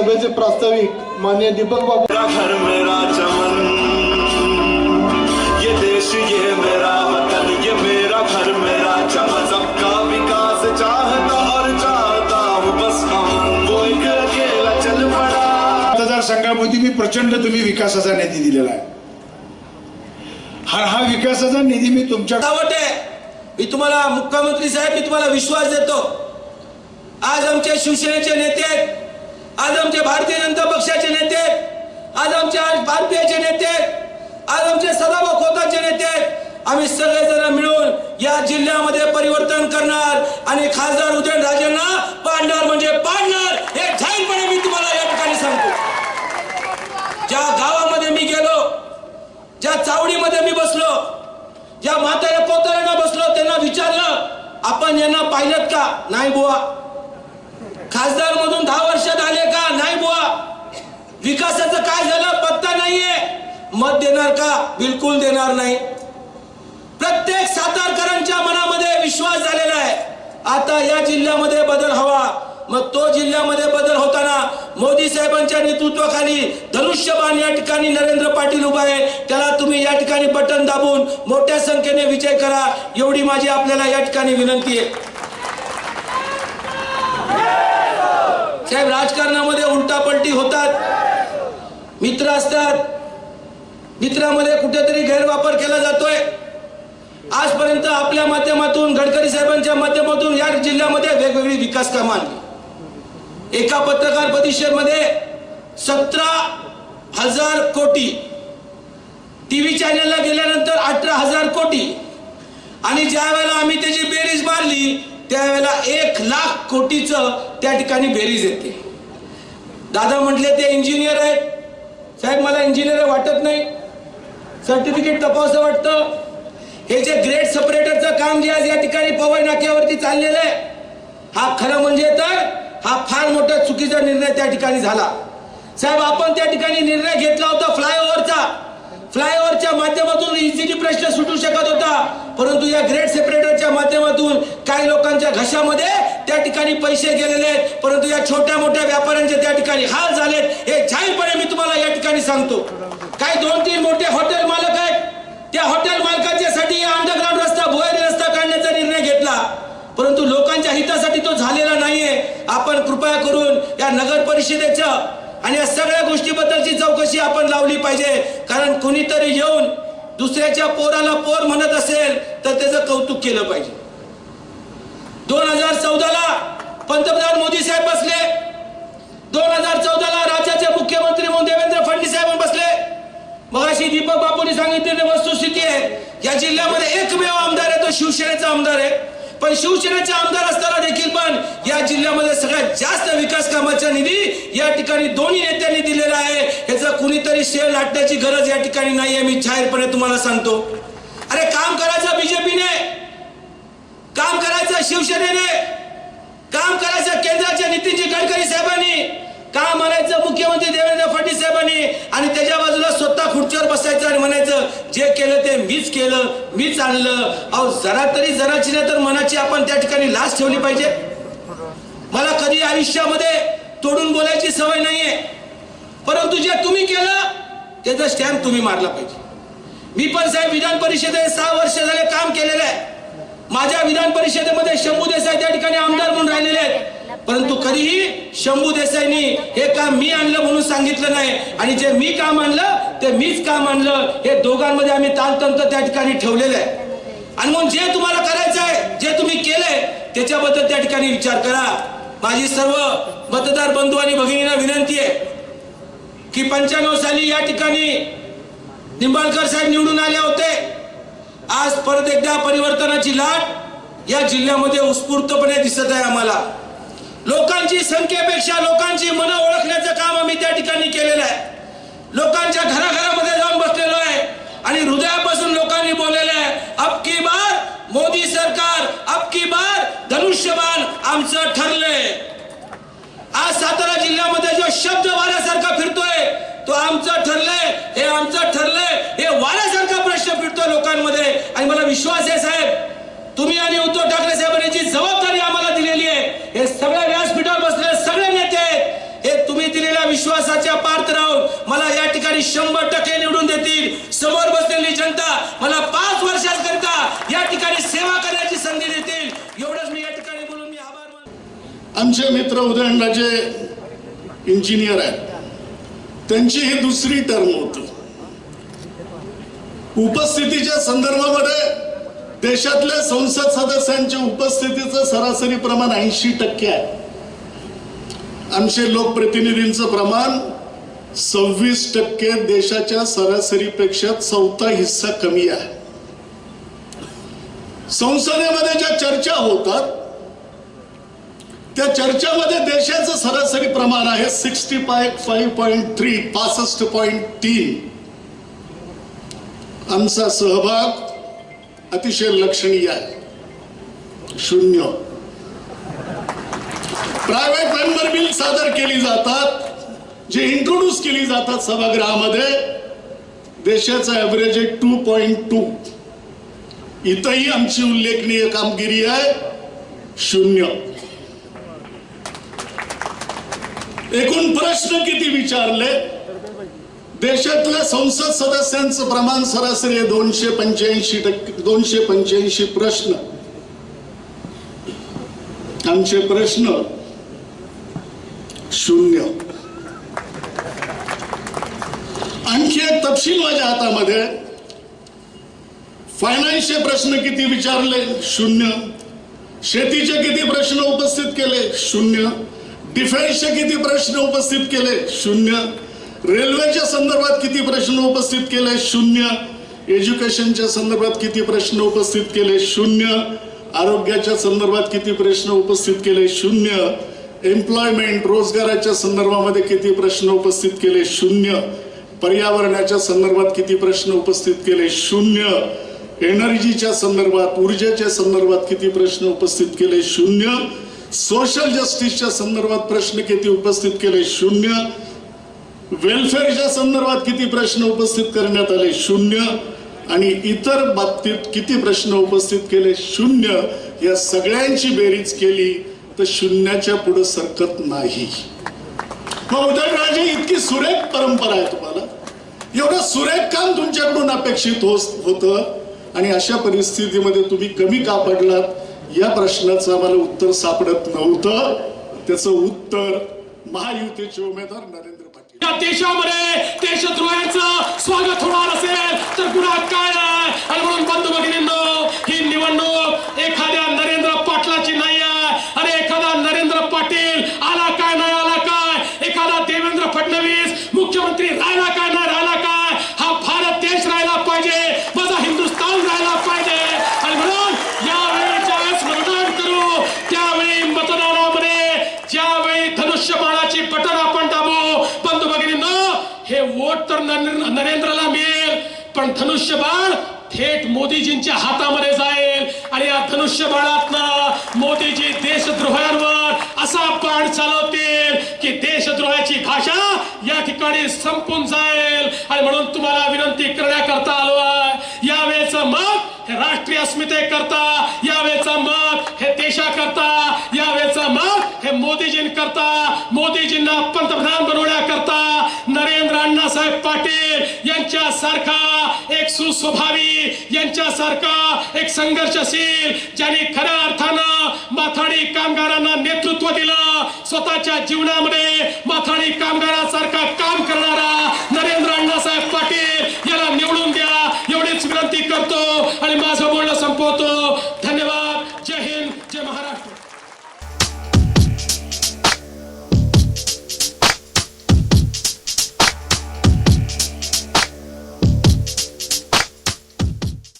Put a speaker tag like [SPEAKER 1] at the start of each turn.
[SPEAKER 1] सभेचे प्रास्ताविक मान्य दीपक बाबू
[SPEAKER 2] मेरा घर मेरा चमन ये देश ये मेरा वतन ये मेरा घर मेरा चमन। सबका विकास चाहता और चाहता हूँ बस हम। वो एक अकेला चल पड़ा।
[SPEAKER 3] मतदारसंघामध्ये मी प्रचंड तुम्ही विकासाचा निधी दिलेला आहे. हा हा विकासाचा निधी मी तुमच्या
[SPEAKER 4] आहे. मी तुम्हाला मुख्यमंत्री साहेब मी तुम्हाला विश्वास देतो. आज आमचे शिवसेनेचे नेते आहेत. आज आमचे भारतीय जनता पक्षाचे नेते आहेत आज आमचे आज भारतीयचे नेते आहेत आज आमचे सदाभाऊ खोताचे नेते आहेत आम्ही सगळेजण मिळून या जिल्ह्यामध्ये परिवर्तन करणार आणि खासदार उदयनराजेंना पाडणार म्हणजे पाडणार हे ठाईपणे मी तुम्हाला या ठिकाणी सांगतो. ज्या गावामध्ये मी गेलो ज्या चावडीमध्ये मी बसलो ज्या म्हाताऱ्या पोतऱ्यांना बसलो त्यांना विचारलं आपण यांना पाहिलं का? नाही बुवा. खासदार मधून दहा वर्षात विकासाचं काय झालं? पत्ता नाहीये. मत देणार का? बिलकुल देणार नाही. प्रत्येक सातारकरांच्या मनामध्ये विश्वास झालेला आहे. आता या जिल्ह्यामध्ये बदल हवा. मग तो जिल्ह्यामध्ये बदल होताना मोदी साहेबांच्या नेतृत्वाखाली धनुष्यबाण या ठिकाणी नरेंद्र पाटील उभा आहे. त्याला तुम्ही या ठिकाणी बटन दाबून मोठ्या संख्येने विजय करा. एवढी माझी आपल्याला या ठिकाणी विनंती आहे. साहेब राजकारणामध्ये उलटापलटी होतात. मित्र असतात. मित्रामध्ये कुठेतरी गैरवापर केला जातोय. आजपर्यंत आपल्या माध्यमातून गडकरी साहेबांच्या माध्यमातून या जिल्ह्यामध्ये वेगवेगळी विकास कामं आणली. एका पत्रकार परिषदेमध्ये सतरा हजार कोटी टीव्ही चॅनलला गेल्यानंतर अठरा हजार कोटी. आणि ज्या वेळेला आम्ही त्याची बेरीज मारली त्यावेळेला एक लाख कोटीचं त्या ठिकाणी बेरीज येते. दादा म्हटले ते इंजिनियर आहेत. साहेब मला इंजिनियर वाटत नाही. सर्टिफिकेट तपासं वाटतं. हे जे ग्रेड सेपरेटरचं काम जे आज या ठिकाणी पवई नाक्यावरती चाललेलं आहे हा खरं म्हणजे तर हा फार मोठा चुकीचा निर्णय त्या ठिकाणी झाला. साहेब आपण त्या ठिकाणी निर्णय घेतला होता फ्लायओव्हरचा फ्लायओव्हरच्या माध्यमातून इझिली प्रश्न सुटू शकत होता. परंतु या ग्रेड सेपरेटरच्या माध्यमातून काही लोकांच्या घशामध्ये त्या ठिकाणी पैसे गेलेले आहेत. परंतु या छोट्या मोठ्या व्यापाऱ्यांचे त्या ठिकाणी हाल मी सांगतो. काही दोन तीन मोठे हॉटेल मालक आहेत त्या हॉटेल मालकांच्यासाठी अंडरग्राऊंड रस्ता भुयारी रस्ता काढण्याचा निर्णय घेतला. परंतु लोकांच्या हितासाठी तो झालेला नाहीये. आपण कृपया करून या नगर परिषदेच्या आणि या सगळ्या गोष्टीबद्दलची चौकशी आपण लावली पाहिजे. कारण कुणीतरी येऊन दुसऱ्याच्या पोराला पोर म्हणत असेल तर त्याचं कौतुक केलं पाहिजे. दोन हजार चौदाला पंतप्रधान मोदी साहेब बसले. दोन हजार चौदाला राज्याचे मुख्यमंत्री म्हणून देवेंद्र फडणवीस साहेब बसले. मगाशी दीपक बापूंनी सांगितलेली वस्तुस्थिती आहे. या जिल्ह्यामध्ये एकमेव आमदार आहे तो शिवसेनेचा आमदार आहे. पण शिवसेनेचा आमदार असताना देखील पण या जिल्ह्यामध्ये सगळ्यात जास्त विकास कामाचा निधी या ठिकाणी दोन्ही नेत्यांनी दिलेला आहे. ह्याचा कुणीतरी शेळ लाटण्याची गरज या ठिकाणी नाही आहे मी जाहीरपणे तुम्हाला सांगतो. अरे काम करायचं बीजेपीने काम करायचं शिवसेनेने काम करायचं केंद्राच्या नितीनजी गडकरी का म्हणायचं? मुख्यमंत्री देवेंद्र फडणवीस साहेबांनी आणि त्याच्या बाजूला स्वतः खुर्चीवर बसायचं आणि म्हणायचं जे केलं ते मीच केलं मीच आणलं. अहो जरा तरी जराची नाही तर मनाची आपण त्या ठिकाणी लाच ठेवली पाहिजे. मला कधी आयुष्यामध्ये तोडून बोलायची सवय नाहीये. परंतु जे तुम्ही केलं त्याचा स्टॅम्प तुम्ही मारला पाहिजे. मी पण साहेब विधान परिषदेत सहा वर्ष झाले काम केलेलं आहे. माझ्या विधान परिषदेमध्ये शंभू देसाई त्या ठिकाणी आमदार म्हणून राहिलेले आहेत. परंतु कधीही शंभू देसाईंनी हे काम मी आणलं म्हणून सांगितलं नाही. आणि जे मी काम आणलं ते मीच काम आणलं. हे दोघांमध्ये आम्ही तालतंत्र त्या ठिकाणी ठेवलेलं आहे. आणि मग जे तुम्हाला करायचं आहे जे तुम्ही केलंय त्याच्याबद्दल त्या ठिकाणी विचार करा. माझी सर्व मतदार बंधू आणि भगिनींना विनंती आहे की पंच्याण्णव साली या ठिकाणी निंबाळकर साहेब निवडून आले होते. आज परत एकदा परिवर्तनाची लाट या जिल्ह्यामध्ये उत्स्फूर्तपणे दिसत आहे आम्हाला. लोकांची संख्येपेक्षा लोकांची मनं ओळखण्याचं काम आम्ही त्या ठिकाणी केलेलं आहे. लोकांच्या घराघरामध्ये जाऊन बसलेलो आहे आणि हृदयापासून लोकांनी बोललेलं आहे अब की बार मोदी सरकार अब की बार धनुष्यबाण आमचं ठरलंय. आज सातारा जिल्ह्यामध्ये जो शब्द वाऱ्यासारखा फिरतोय तो आमचं ठरलंय हे आमचं ठरलंय हे वाऱ्यासारखा प्रश्न फिरतोय लोकांमध्ये. आणि मला विश्वास आहे साहेब तुम्ही आणि उद्धव ठाकरे साहेबांनी जी जबाबदारी आम्हाला दिलेली आहे हे सगळ्या व्यासपीठावर बसलेले सगळे नेते आहेत हे तुम्ही दिलेल्या शंभर टक्के निवडून देतील. समोर बसलेली जनता मला पाच वर्षाकरिता या ठिकाणी सेवा करण्याची संधी देतील. एवढंच मी या ठिकाणी बोलून मी आभार
[SPEAKER 5] आमचे मित्र उदयनराजे इंजिनियर आहेत. त्यांची ही दुसरी टर्म होती. उपस्थितीच्या संदर्भामध्ये देशातल्या संसद सदस्यांच्या उपस्थितीचं सरासरी प्रमाण ऐंशी टक्के आहे. आमचे लोकप्रतिनिधींचं प्रमाण सव्वीस टक्के देशाच्या सरासरीपेक्षा चौथा हिस्सा कमी आहे. संसदेमध्ये ज्या चर्चा होतात त्या चर्चामध्ये देशाचं सरासरी प्रमाण आहे sixty five five point three पासष्ट पॉईंट तीन. आमचा सहभाग अतिशय लक्षणीय आहे. शून्य. प्रायव्हेट मेंबर बिल सादर केली जातात. जे इंट्रोड्यूस केली जातात सभागृहामध्ये देशाचा ॲव्हरेज आहे टू पॉईंट टू इथंही आमची उल्लेखनीय कामगिरी आहे शून्य. एकूण प्रश्न किती विचारले? देशातल्या संसद सदस्यांचं प्रमाण सरासरी आहे दोनशे पंच्याऐंशी टक्के दोनशे पंच्याऐंशी प्रश्न. आमचे प्रश्न शून्य आणखी एक तपशील माझ्या हातामध्ये. फायनान्सचे प्रश्न किती विचारले? शून्य. शेतीचे किती प्रश्न उपस्थित केले? शून्य. डिफेन्सचे किती प्रश्न उपस्थित केले? शून्य. रेल्वेच्या संदर्भात किती प्रश्न उपस्थित केले? शून्य. एज्युकेशनच्या संदर्भात किती प्रश्न उपस्थित केले? शून्य. आरोग्याच्या संदर्भात किती प्रश्न उपस्थित केले? शून्य. एम्प्लॉयमेंट रोजगाराच्या संदर्भामध्ये किती प्रश्न उपस्थित केले? शून्य. पर्यावरणाच्या संदर्भात किती प्रश्न उपस्थित केले? शून्य. एनर्जीच्या संदर्भात ऊर्जेच्या संदर्भात किती प्रश्न उपस्थित केले? शून्य. सोशल जस्टिसच्या संदर्भात प्रश्न किती उपस्थित केले? शून्य. वेलफेअरच्या संदर्भात किती प्रश्न उपस्थित करण्यात आले? शून्य. आणि इतर बाबतीत किती प्रश्न उपस्थित केले? शून्य. या सगळ्यांची बेरीज केली तर शून्याच्या पुढे सरकत नाही. मग उदयनराजे इतकी सुरेख परंपरा आहे तुम्हाला. एवढं सुरेख काम तुमच्याकडून अपेक्षित होतं आणि अशा परिस्थितीमध्ये तुम्ही कमी का पडलात? या प्रश्नाचं आम्हाला उत्तर सापडत नव्हतं. त्याचं उत्तर महायुतीचे उमेदवार नरेंद्र पाटील.
[SPEAKER 6] या देशामध्ये देशद्रोहाचं स्वागत होणार असेल तर गुन्हा काय आहे? आणि म्हणून बंद बघितले ही निवडणूक एखाद्या नरेंद्र पाटलाची नाही आहे आणि एखादा नरेंद्र पाटील आला काय नाही आला काय एखादा देवेंद्र फडणवीस मुख्यमंत्री राहिला काय नाही राहिला काय हा भारत देश राहिला पाहिजे माझा हिंदुस्थान राहिला पाहिजे आणि म्हणून यावेळी ज्यावेळेस मतदान करू त्यावेळी मतदानामध्ये ज्यावेळी धनुष्यबाणाची बटन आपण दाबू बंधू भगिनींनो तर नरेंद्रला मिळेल पण धनुष्यबाण थेट मोदीजींच्या हातामध्ये जाईल. आणि या धनुष्यबाणातनं मोदीजी देशद्रोहांवर असा बाण चालवतील की देशद्रोहाची भाषा या ठिकाणी संपून जाईल. आणि म्हणून तुम्हाला विनंती करण्याकरता आलो आहे. यावेळेच मत हे राष्ट्रीय अस्मितेकरता यावेळेचं मत हे देशाकरता यावेळेचं मत हे मोदीजींकरता. मोदीजींना पंतप्रधान बनवण्या पाटील यांच्यासारखा एक सुस्वभावी यांच्यासारखा एक संघर्षशील ज्यांनी खऱ्या अर्थानं माथाडी कामगारांना नेतृत्व दिलं स्वतःच्या जीवनामध्ये माथाडी कामगारासारखा काम करणारा नरेंद्र